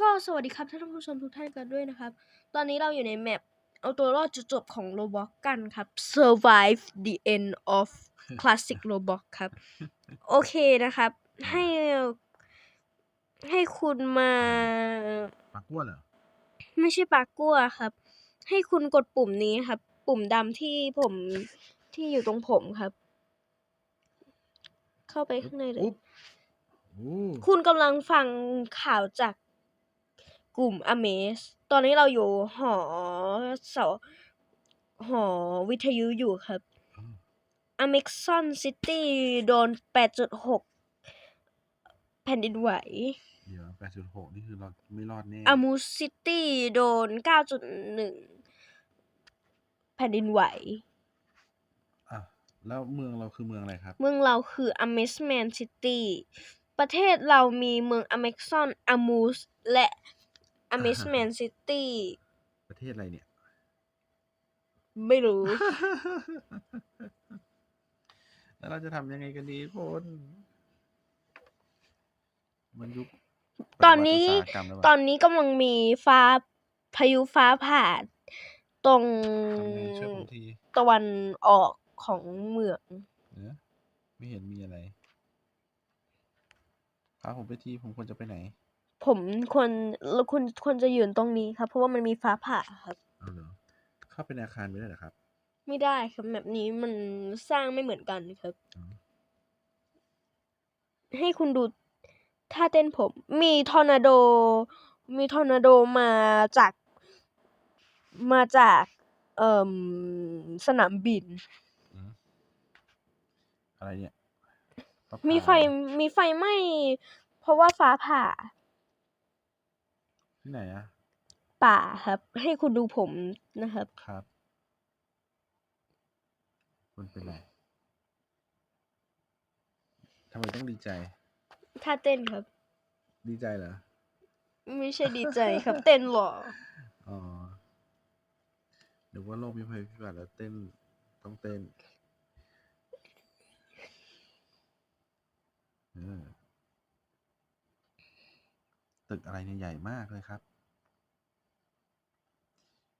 ก็สวัสดีครับท่านผู้ชมทุกท่านกันด้วยนะครับ ตอนนี้เราอยู่ในแมปเอาตัวรอดจุดจบของ Roblox กันครับ Survive the end of classic Roblox ครับ โอเคนะครับ ให้ให้คุณมาปากกั้วเหรอ ไม่ใช่ปากกั้วครับ ให้คุณกดปุ่มนี้ครับ ปุ่มดำที่ผมที่อยู่ตรงผมครับ เข้าไปข้างในเลยอุ๊บโอ้คุณกำลังฟังข่าวจาก กลุ่ม Amaze ตอนนี้เราอยู่หอเสาหอวิทยุอยู่ครับ a m a z o n City โดน 8.6 แผ่นดินไหว เดี๋ยวแปดจุดหกนี่คือเราไม่รอดแน่ a m u City โดน 9.1 แผ่นดินไหว อะ แล้วเมืองเราคือเมืองอะไรครับ เมืองเราคือ Amazement City ประเทศเรามีเมือง Amazon Amuse และ Amazement City ประเทศอะไรเนี่ย ไม่รู้ แล้วเราจะทำยังไงกันดีพลมันยุคตอนนี้ ปฏิวัติอุตสาหกรรมแล้วตอปะนนี้กำลังมีฟ้าพายุฟ้าผ่าตรงทำไงช่วยผมทีตะวันออกของเมือง เนอะไม่เห็นมีอะไรพาผมไปทีผมควรจะไปไหน ผมควรคุณควรจะยืนตรงนี้ครับ เพราะว่ามันมีฟ้าผ่าครับเอาเหรอเข้าไปในอาคารไม่ได้เหรอครับไม่ได้ครับแบบนี้มันสร้างไม่เหมือนกันครับ อ๋อให้คุณดูท่าเต้นผม มีทอร์นาโด มีทอร์นาโดมาจาก มาจากเอ่มสนามบิน อืมอะไรเนี่ยฟ้ามีผ่าไฟมีไฟไหม้เพราะว่าฟ้าผ่า ที่ไหนอะป่าครับ ให้คุณดูผมนะครับ ครับ คุณเป็นไรทำไมต้องดีใจ ท่าเต้นครับ ดีใจเหรอ ไม่ใช่ดีใจครับ เต้นหรออ๋อหรือว่าโลกมีภัยพิบัติแล้วเต้นต้องเต้นเออ ตึกอะไรเนี่ยใหญ่มากเลยครับ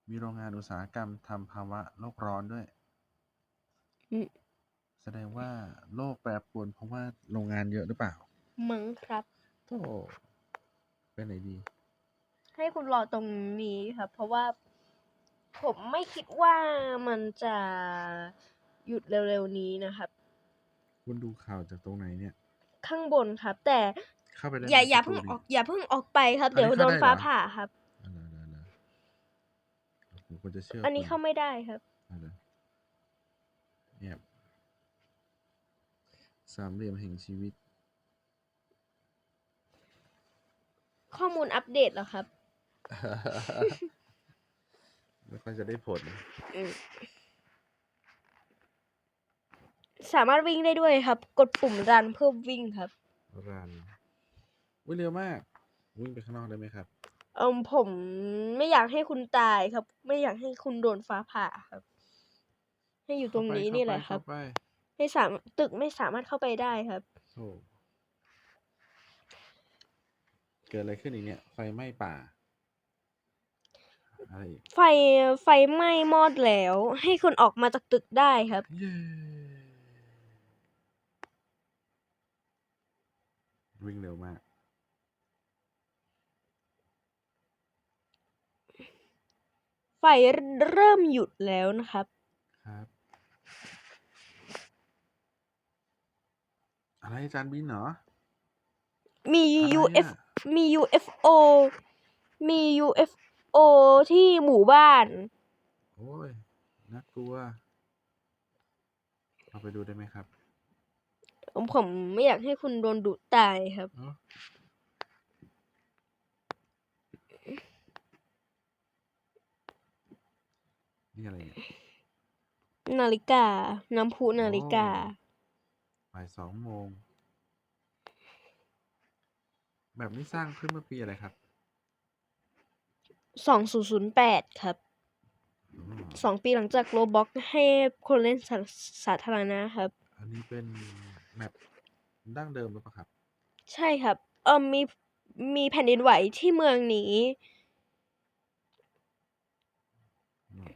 มีโรงงานอุตสาหกรรมทำภาวะโลกร้อนด้วย อืมแสดงว่าโลกแปรปรวนเพราะว่าโรงงานเยอะหรือเปล่ามั้งครับ โธ่ไปไหนดี ให้คุณรอตรงนี้ครับ เพราะว่าผมไม่คิดว่ามันจะหยุดเร็วๆนี้นะครับ คุณดูข่าวจากตรงไหนเนี่ย ข้างบนครับ แต่ เข้าไปได้อย่าไหมอย่าประเพิ่งตูอนี้อกอย่าเพิ่งออกไปครับอันนี้เดี๋ยวโดนเข้าได้เหรอฟ้าผ่าครับเอาเลยเอาเลยผมควรจะเชื่ออันนี้คุณเข้าไม่ได้ครับเอาเลยเนี่ยสามเหลี่ยมแห่งชีวิต ข้อมูลอัปเดตแล้วครับ ไม่ค่อยจะได้ผลอืมสามารถวิ่งได้ด้วยครับ กดปุ่มรันเพื่อวิ่งครับรัน วิ่งเร็วมาก วิ่งไปข้างนอกได้ไหมครับ เออผมไม่อยากให้คุณตายครับ ไม่อยากให้คุณโดนฟ้าผ่าครับ ให้อยู่ตรงนี้นี่แหละครับ เข้าไปไม่สามตึกไม่สามารถเข้าไปได้ครับเข้าไปโอ้เกิดอะไรขึ้นอีกเนี่ย ไฟไหม้ป่าอะไรอีกไฟไฟไหม้มอดแล้ว ให้คนออกมาจากตึกได้ครับ เย้วิ่งเร็วมาก ไฟ เริ่มหยุดแล้วนะครับ ครับ อะไรอาจารย์บินเหรอ มี อะไร UF อะมี UFO มี UFO ที่หมู่บ้าน โอ้ยน่ากลัวเราไปดูได้ไหมครับผมไม่อยากให้คุณโดนดุตายครับเอ้า นี่อะไรเนี่ยนาฬิกา น้ำพุนาฬิกาบ่ายสองโมง แบบนี้สร้างขึ้นเมื่อปีอะไรครับ2008ครับอ๋อสองปีหลังจากโรบ็อกให้คนเล่นสาสาธารณะครับ อันนี้เป็นแมปดั้งเดิมหรือเปล่าครับ ใช่ครับ เออมีมีแผ่นดินไหวที่เมืองนี้ อืม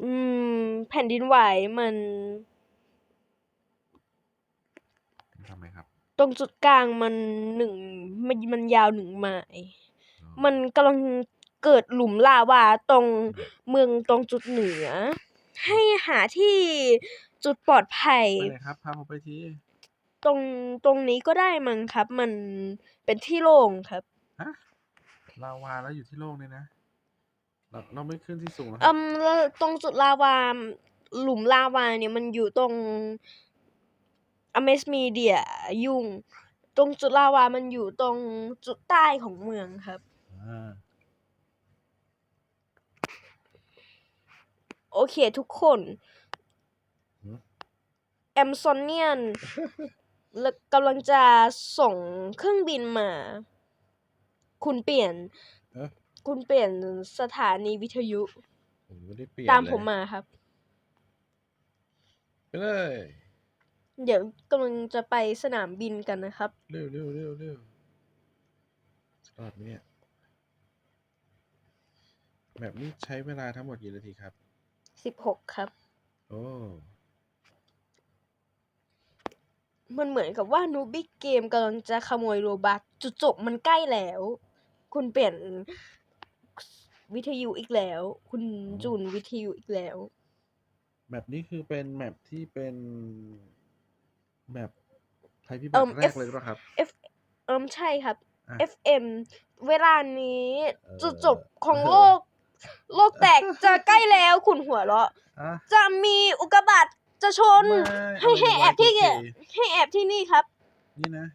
อืม แผ่นดินไหวมันทำไมครับ ตรงจุดกลางมันหนึ่งมันมันยาวหนึ่งไมล์อ๋อมันกำลังเกิดหลุมลาวาตรงเมืองตรงจุดเหนือ ให้หาที่จุดปลอดภัย ไปเลยครับพาผมไปทีตรงตรงนี้ก็ได้มั้งครับ มันเป็นที่โล่งครับฮะลาวาแล้วอยู่ที่โลกเลยนะ เราเราไม่ขึ้นที่สูงนะคอืรับมแล้วตรงจุดลาวาหลุมลาวาเนี่ยมันอยู่ตรง อเมสมีเดียยุ่ง ตรงจุดลาวามันอยู่ตรงจุดใต้ของเมืองครับ อ่าโอเคทุกคนหือแอมซอนเนียนแล้วกำลังจะส่งเครื่องบินมา คุณเปลี่ยน เอ๊ะ คุณเปลี่ยนสถานีวิทยุ ผมไม่ได้เปลี่ยนตามเลยผมมาครับ ไปเลยเดี๋ยวกำลังจะไปสนามบินกันนะครับ เร็วเร็วเร็วเร็วสตาร์ทไหมเนี่ยแบบนี้ใช้เวลาทั้งหมดกี่นาทีครับ สิบหกครับ โอ้มันเหมือนกับว่านูบิกเกมกำลังจะขโมยโรบัคจุดจบมันใกล้แล้ว คุณเปลี่ยน วิทยุอีกแล้ว คุณจูนวิทยุอีกแล้ว แมปนี้คือเป็นแมปที่เป็นแมปภัยพิบัเอิ่ติมแรก F เลยหรือเปล่าครับ F เอิมใช่ครับอะ FM เวลานี้เออจุดจบของเออโลก โลกแตกจะใกล้แล้วคุณหัวเราะอะจะมีอุกกาบาตจะชนไม่ให้ให้แอบที่ Y2K ให้แอบที่นี่ครับ นี่นะ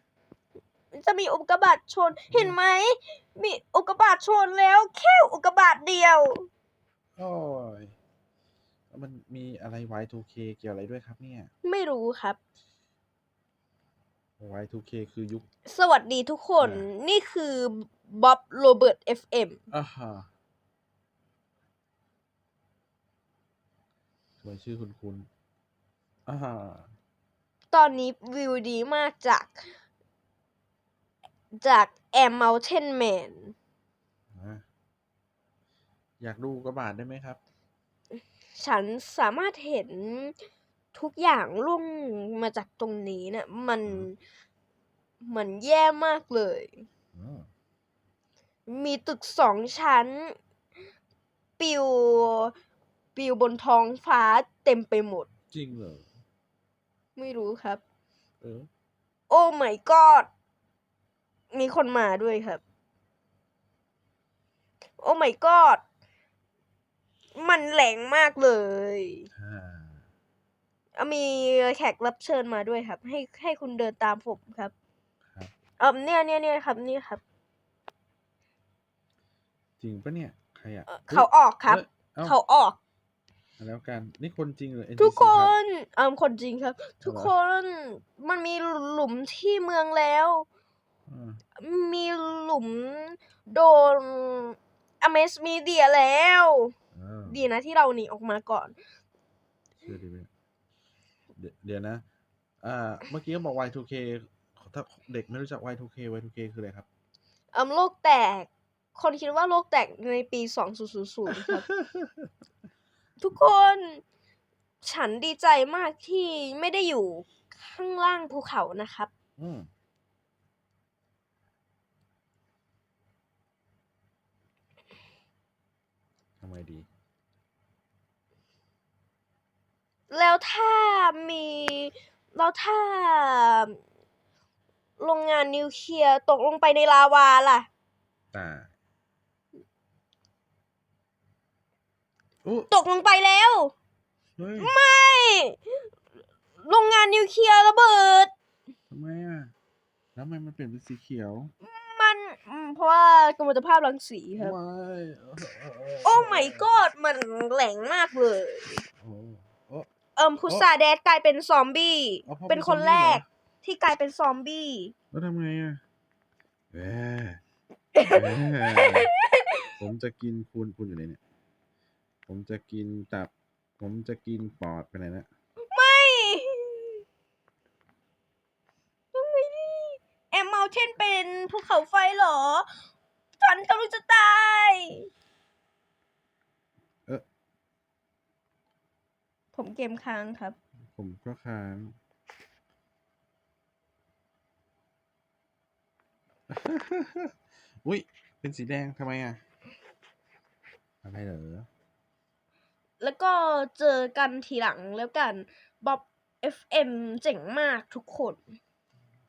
จะมีอุกกาบาตชน เห็นไหม มีอุกกาบาตชนแล้ว แค่อุกกาบาตเดียว โอ้ยแล้วมันมีอะไร Y2K เกี่ยวอะไรด้วยครับเนี่ย ไม่รู้ครับ Y2K คือยุค สวัสดีทุกคน อ่ นี่คือบ๊อบโรเบิร์ต FM อ่าฮะทำไมชื่อคุณคุณอ่าฮะตอนนี้วิวดีมากจาก จากแอมเมลเทนแมนอะอยากดูกระบาดได้ไหมครับ ฉันสามารถเห็นทุกอย่างล่วงมาจากตรงนี้เนะี่ยมันมันแย่มากเลย อืมมีตึกสองชั้นปิวปิวบนท้องฟ้าเต็มไปหมด จริงเหรอไม่รู้ครับ เออ โอ้ my god มีคนมาด้วยครับ โอ้ my god มันแหลงมากเลยอ่าอะมีแขกรับเชิญมาด้วยครับ ให้ให้คุณเดินตามผมครับ ครับเออเนี่ยเนี่ยเนี่ยครับนี่ครับ จริงปะเนี่ยใครอะเอ่อฮ้ยเขาออกครับเอ้ยเขาออกเอาแล้วกันนี่คนจริงเหรอ NPC ทุกครับนเออคนจริงครับ ทุกเหรอคนมันมีหลุมที่เมืองแล้วอ่า มีหลุมโดนอเมสมีเดียแล้วอ่าดีนะที่เราหนีออกมาก่อนเชื่อดีไหมเดี๋ยวเดี๋ยวนะ อ่า เมื่อกี้เขาบอก Y2K ถ้าเด็กไม่รู้จัก Y2K Y2K คืออะไรครับเอมโลกแตก คนคิดว่าโลกแตกในปี 2000ครับ ทุกคนฉันดีใจมากที่ไม่ได้อยู่ข้างล่างภูเขานะครับ อืมำไมดี แล้วถ้ามีแล้วถ้าโรงงานนิวเคลียร์ตกลงไปในลาวาล่ะตายโอ้ตกลงไปแล้วเฮ้ยไม่ โรงงานนิวเคลียร์ระเบิด ทำไมอะ แล้วทำไมมันเปลี่ยนเป็นสีเขียว มันอืมเพราะว่ากำมลภาพรังสีครับไม่โอ้ my god มันแหลงมากเลยโอ้โอ้เอิมพุซาแดดกลายเป็นซอมบี้เอาพ่อเป็นเป็นคนซอมบี้แรก เหรอ ที่กลายเป็นซอมบี้ แล้วทำไงอะแหมแหมผมจะกินคุณคุณอยู่ไหนเนี่ย ผมจะกินตับ ผมจะกินปอดไปไหนนะ ไม่ทำไงดีแอม เมลเทนเป็นพภูเขาไฟเหรอ ฉันกำลังจะตายเอ๊ะผมเกมค้างครับ ผมก็ค้างอุ้ย เป็นสีแดงทำไมอะ อะไรเหรอ แล้วก็เจอกันทีหลังแล้วกันบ๊อบ FM เจ๋งมากทุกคน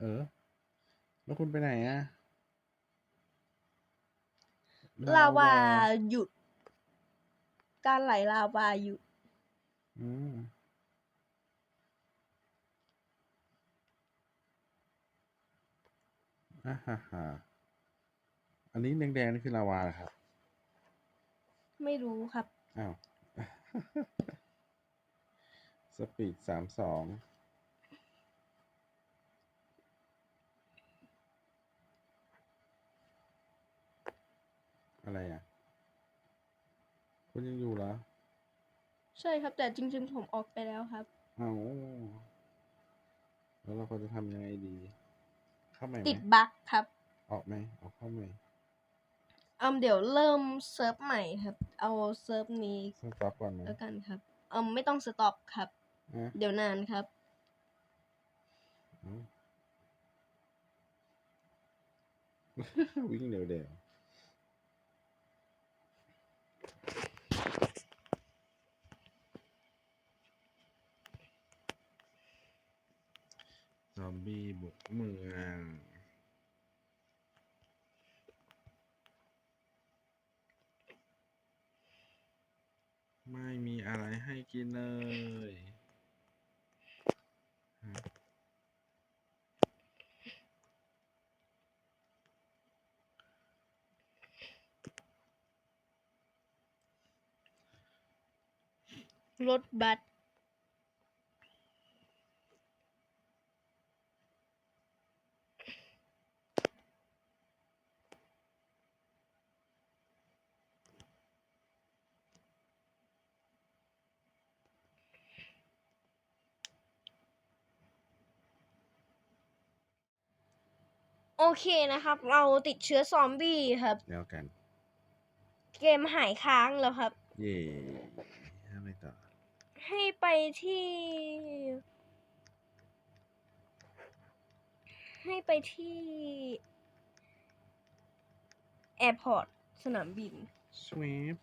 เออ แล้วคุณไปไหนอะลาวาหยุด การไหลลาวาหยุด อืมอ่าฮ่าฮ่าอันนี้แดงๆนี่คือลาวาเหรอครับ ไม่รู้ครับ อ้าว สปีดสามสอง อะไรอะ คุณยังอยู่เหรอ ใช่ครับ แต่จริง ๆ ผมออกไปแล้วครับ เอาแล้วเราก็จะทำยังไงดี เข้าใหม่ไหมติดบั๊กครับออกไหมออกเข้าใหม่อืมเดี๋ยวเริ่มเซิร์ฟใหม่ครับ เอาเซิร์ฟนี้สต็อปก่อนไหมแล้วกันครับอืมไม่ต้องสต็อปครับอะเดี๋ยวนานครับ เอา วิ่งเร็วเดี๋ยว ซอมบี้บุกเมืองไม่มีอะไรให้กินเลย รถบัสโอเคนะครับ เราติดเชื้อซอมบี้ครับ แล้วกัน เกมหายค้างแล้วครับ เย่ทำไมต่อ ให้ไปที่ ให้ไปที่แอร์พอร์ตสนามบินสว p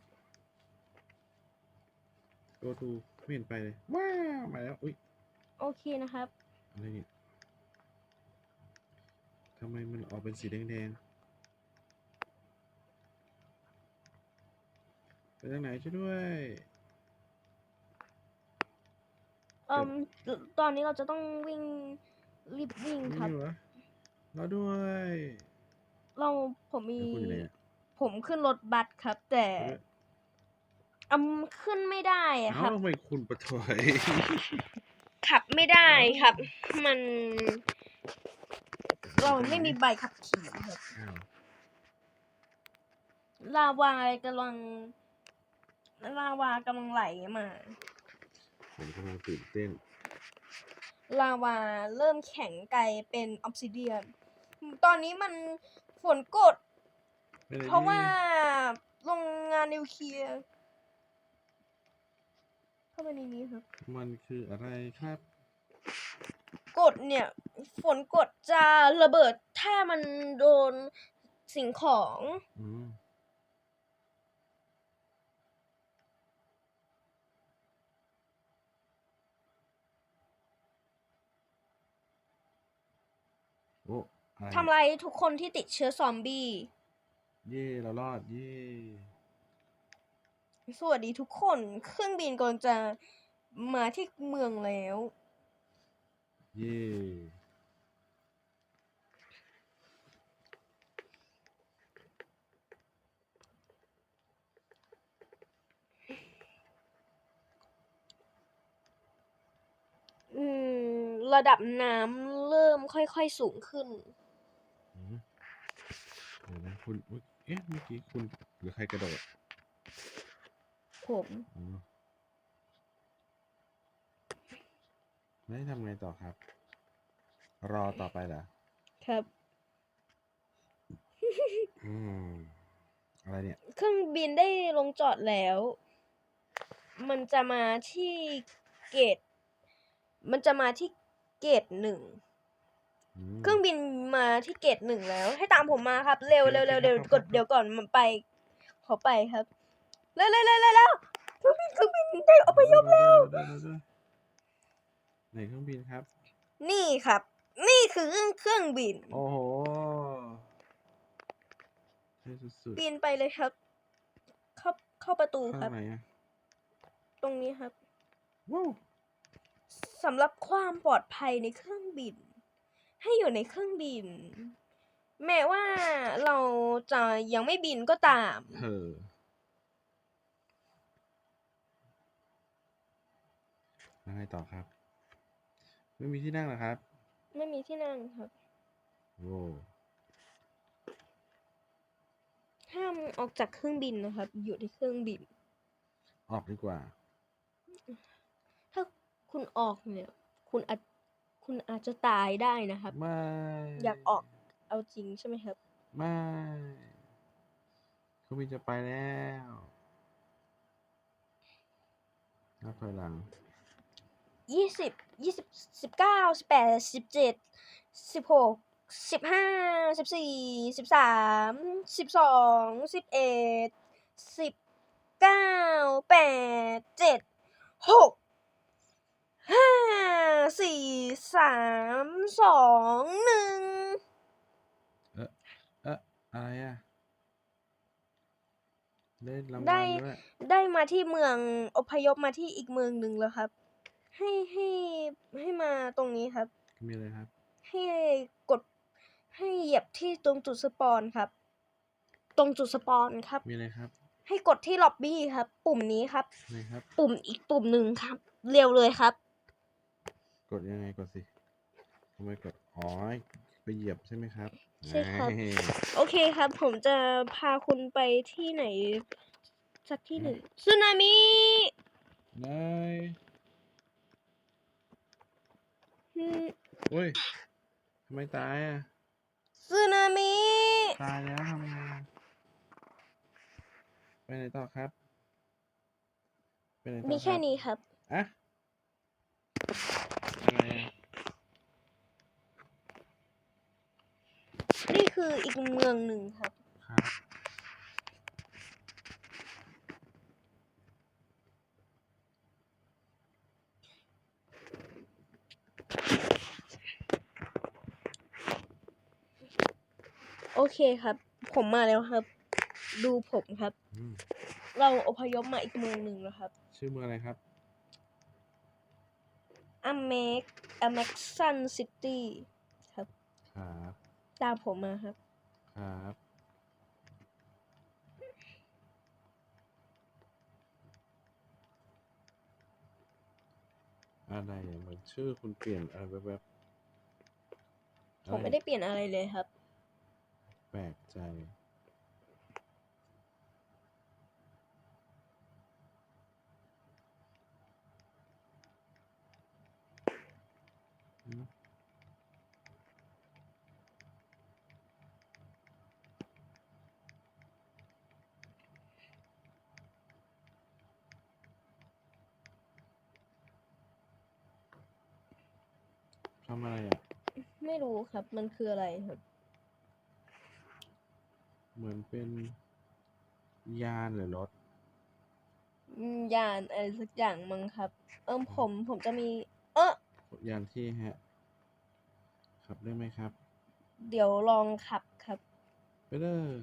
go to ไม่เห็นไปเลยว้าวมาแล้ว อุ้ย โอเคนะครับ อะไรเนี่ยทำไมมันออกเป็นสีแดงๆไปทางไหนช่วยด้วย เอ่มตอนนี้เราจะต้องวิ่งรีบวิ่งครับ นี่เหรอรอด้วยเราผมมีแล้วคุณอยู่ไหนอะผมขึ้นรถบัสครับ แต่เอ้ยอืมขึ้นไม่ได้อะคเอ้ารับ ทำไมคุณปะถอย ขับไม่ได้ครับ มัน เราไม่มีใบขับขี่ครับอ้าวลาวากำลังลาวากำลังไหลมา ผมกำลังตื่นเต้น ลาวาเริ่มแข็งไกลเป็นออฟซิเดียน ตอนนี้มันฝนกดไปไหนเพราะดีว่าโรงงานนิวเคลียร์เข้ามาในนี้ครับ มันคืออะไรครับ กดเนี่ย ฝนกดจะระเบิดถ้ามันโดนสิ่งของ อืมโอ้อะไร ทำลายทุกคนที่ติดเชื้อซอมบี้ เย่เรารอดเย่สวัสดีทุกคนเครื่องบินกำลังจะมาที่เมืองแล้ว เย่อืม ระดับน้ำเริ่มค่อยๆสูงขึ้นอืมเดี๋ยวนะคุณอุ๊ยเอ๊ะเมื่อกี้คุณหรือใครกระโดดผมอ๋อแล้วให้ทำไงต่อครับ รอต่อไปเหรอครับ อืมอะไรเนี่ย เครื่องบินได้ลงจอดแล้ว มันจะมาที่เกต มันจะมาที่เกตหนึ่งอืม เครื่องบินมาที่เกตหนึ่งแล้ว ให้ตามผมมาครับ เร็วโอเคเร็วเร็วเร็วครับกดครับเดี๋ยวก่อนมันไป ขอไปครับเร็วเร็วเร็วเร็วเร็วเครื่องบินเครื่องบินได้อพยพแล้วเดี๋ยวๆๆๆไหนเครื่องบินครับ นี่ครับ นี่คือเครื่องบิน โอ้โหเท่สุดบินไปเลยครับ เข้าเข้าประตูๆครัข้าบงไหนอะตรงนี้ครับว้าวสำหรับความปลอดภัยในเครื่องบิน ให้อยู่ในเครื่องบิน แม้ว่าเราจะยังไม่บินก็ตามเธอแล้วไงต่อครับ ไม่มีที่นั่งเหรอครับ ไม่มีที่นั่งครับ โอ้ห้ามออกจากเครื่องบินนะครับ อยู่ในเครื่องบิน ออกดีกว่า ถ้าคุณออกเนี่ย คุณอาจ คุณอาจจะตายได้นะครับ ไม่ อยากออกเอาจริงใช่ไหมครับ ไม่เครื่องบินจะไปแล้วนับถอยหลังยี่สิบยี่สิบสิบเก้าสิบแปดสิบเจ็ดสิบหกสิบห้าสิบสี่สิบสามสิบสองสิบเอ็ดสิบเก้าแปดเจ็ดหก ห้าสี่สามสองหนึ่งเอ๊ะอะไรอะได้รางได้วัลด้วยได้มาที่เมืองอพยพมาที่อีกเมืองหนึ่งแล้วครับ ให้ให้ให้มาตรงนี้ครับ มีอะไรครับ ให้กดให้เหยียบที่ตรงจุดสปอนครับ ตรงจุดสปอนครับ มีอะไรครับให้กดที่ล็อบบี้ครับ ปุ่มนี้ครับ อะไรครับ ปุ่มอีกปุ่มหนึ่งครับ เร็วเลยครับก ดยังไงกดสิทำไมกดอ๋อไปเหยียบใช่ไหมครับใช่ครับเอ้ยโอเคครับ ผมจะพาคุณไปที่ไหน สักที่หนึ่งสึนามินายอืมโอ้ยทำไมตายอะสึนามิตายแล้วทำไงไปไหนต่อครับไปไหนต่อมีแค่รับนี้ครับอะ อะไรอะนี่คืออีกเมืองหนึ่งครับ ครับ โอเคครับ ผมมาแล้วครับ ดูผมครับ อืมเราอพยพมาอีกเมืองหนึ่งแล้วครับ ชื่อเมืองอะไรครับอ เมกอเมกซันซิตี้ครับ ครับตามผมมาครับ ครับอะไรอะเหมือนชื่อคุณเปลี่ยนอะไรแวบๆผมไม่ได้เปลี่ยนอะไรเลยครับ แปลกใจำอะไรอะ ไม่รู้ครับ มันคืออะไรครับ เหมือนเป็นยานหรือรถอืมยานอะไรสักอย่างมั้งครับ เอิมผมผมจะมี เออยานที่ฮะ ขับได้ไหมครับ เดี๋ยวลองขับครับ ไปเลย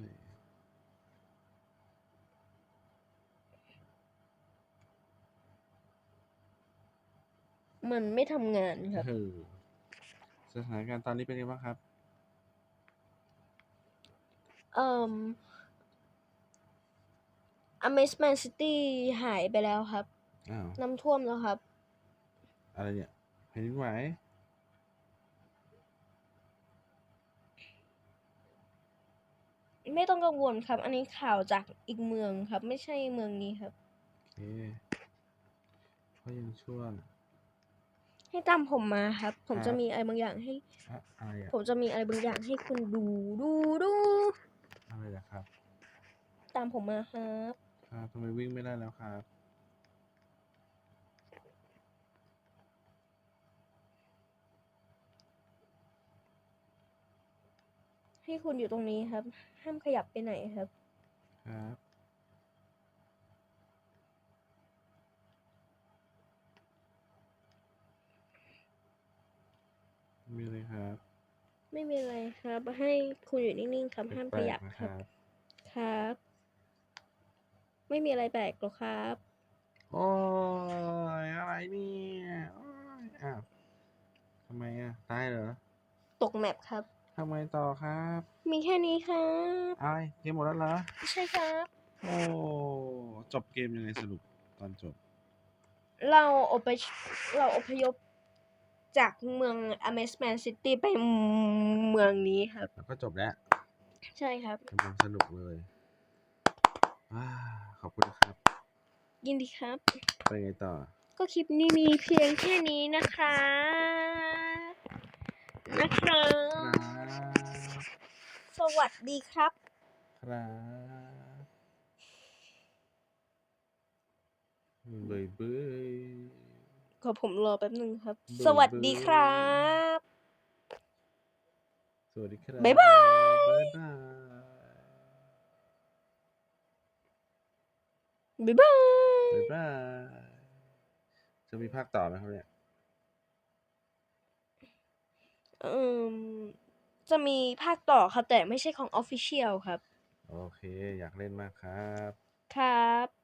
มันไม่ทำงานครับ เออ สถานการณ์ตอนนี้เป็นไงบ้างครับ เอ่ม Amazement City หายไปแล้วครับ อ้าว น้ำท่วมแล้วครับ อะไรเนี่ยแผ่นดินไหวไม่ต้องกังวลครับ อันนี้ข่าวจากอีกเมืองครับ ไม่ใช่เมืองนี้ครับ โอเคเพราะยังช่วง ให้ตามผมมาครับ ผมครับจะมีอะไรบางอย่างให้ อะอะไรอะผมจะมีอะไรบางอย่างให้คุณดูดูดู อะไรนะครับตามผมมาครับ ครับทำไมวิ่งไม่ได้แล้วครับ ให้คุณอยู่ตรงนี้ครับ ห้ามขยับไปไหนครับ ครับ มีอะไรครับไม่มีอะไรครับ ให้คุณอยู่นิ่งๆครับห้ามขยับแปลกๆนะครับครับ ครับ ไม่มีอะไรแปลกหรอกครับ โอ้ยอะไรเนี่ยโอ้ยอ้าวทำไมอะตายเหรอตกแมปครับทำไมต่อครับ มีแค่นี้ครับอะไรเกมหมดแล้วเหรอใช่ครับ โอ้จบเกมยังไงสรุปตอนจบ เราอพยเราอพยพ จากเมือง Amazement City ไปเมืองนี้ครับ แล้วก็จบแล้วใช่ครับ กำลังสนุกเลยอ่าขอบคุณนะครับยินดีครับ ไปไงต่อ ก็คลิปนี้มีเพียงแค่นี้นะครับนะครับครับ สวัสดีครับ ครับเบยเบย ขอผมรอแป๊บนึงครับเบื่อสวัสดีครับ สวัสดีครับบ๊ายบายบ๊ายบาย บ๊ายบายบ๊ายบาย จะมีภาคต่อไหมครับเนี่ย เอ่มจะมีภาคต่อครับแต่ไม่ใช่ของ Official ครับ โอเค อยากเล่นมากครับ ครับ